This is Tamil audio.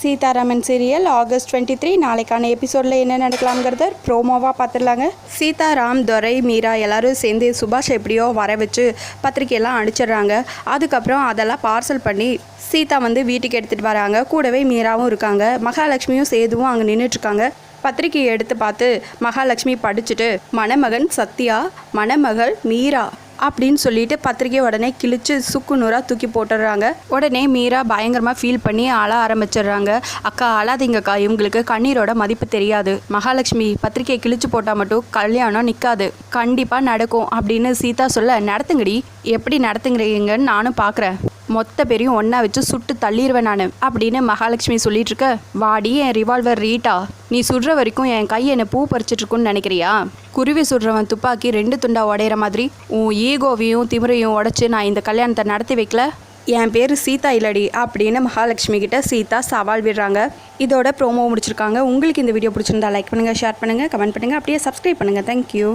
Seetharaman serial August twenty three நாளைக்கான எபிசோடில் என்ன நடக்கலாம்ங்கிறத ப்ரோமோவாக பார்த்துடலாங்க. சீதாராம் துரை மீரா எல்லோரும் சேர்ந்து சுபாஷ் எப்படியோ வர வச்சு பத்திரிக்கையெல்லாம் அடிச்சிடுறாங்க அதுக்கப்புறம் அதெல்லாம் பார்சல் பண்ணி சீதா வந்து வீட்டுக்கு எடுத்துகிட்டு வராங்க. கூடவே மீராவும் இருக்காங்க. மகாலட்சுமியும் சேதுவும் அங்கே நின்றுட்டுருக்காங்க பத்திரிக்கையை எடுத்து பார்த்து மகாலட்சுமி படிச்சுட்டு மணமகன் சத்யா மணமகள் மீரா அப்படின்னு சொல்லிட்டு பத்திரிக்கையை உடனே கிழிச்சு சுக்கு நூறாக தூக்கி போட்டுடுறாங்க. உடனே மீரா பயங்கரமாக ஃபீல் பண்ணி அழ ஆரம்பிச்சிடுறாங்க. அக்கா அழாதீங்கக்கா. இவங்களுக்கு கண்ணீரோட மதிப்பு தெரியாது. மகாலட்சுமி பத்திரிக்கையை கிழிச்சு போட்டால் மட்டும் கல்யாணம் நிற்காது கண்டிப்பாக நடக்கும். அப்படின்னு சீதா சொல்ல நடத்துங்கடி. எப்படி நடத்துங்கிறீங்கன்னு நானும் பார்க்குறேன் மொத்த பேரையும் ஒன்றா வச்சு சுட்டு தள்ளிடுவேன் நான் அப்படின்னு மகாலட்சுமி சொல்லிட்டு இருக்க வாடி என் ரிவால்வர் ரீட்டா. நீ சுடுற வரைக்கும் என் கை என்னை பூ பறிச்சிட்டு இருக்குன்னு நினைக்கிறியா? குருவி சுடுறவன் துப்பாக்கி ரெண்டு துண்டா உடையிற மாதிரி உன் ஈகோவையும் திமிரையும் உடச்சி நான் இந்த கல்யாணத்தை நடத்தி வைக்கல. என் பேர் சீதா இல்லடி அப்படின்னு மகாலட்சுமி கிட்ட சீதா சவால் விடுறாங்க. இதோட ப்ரோமோ முடிச்சிருக்காங்க. உங்களுக்கு இந்த வீடியோ பிடிச்சிருந்தா லைக் பண்ணுங்கள் ஷேர் பண்ணுங்கள் கமெண்ட் பண்ணுங்கள் அப்படியே சப்ஸ்கிரைப் பண்ணுங்கள் தேங்க்யூ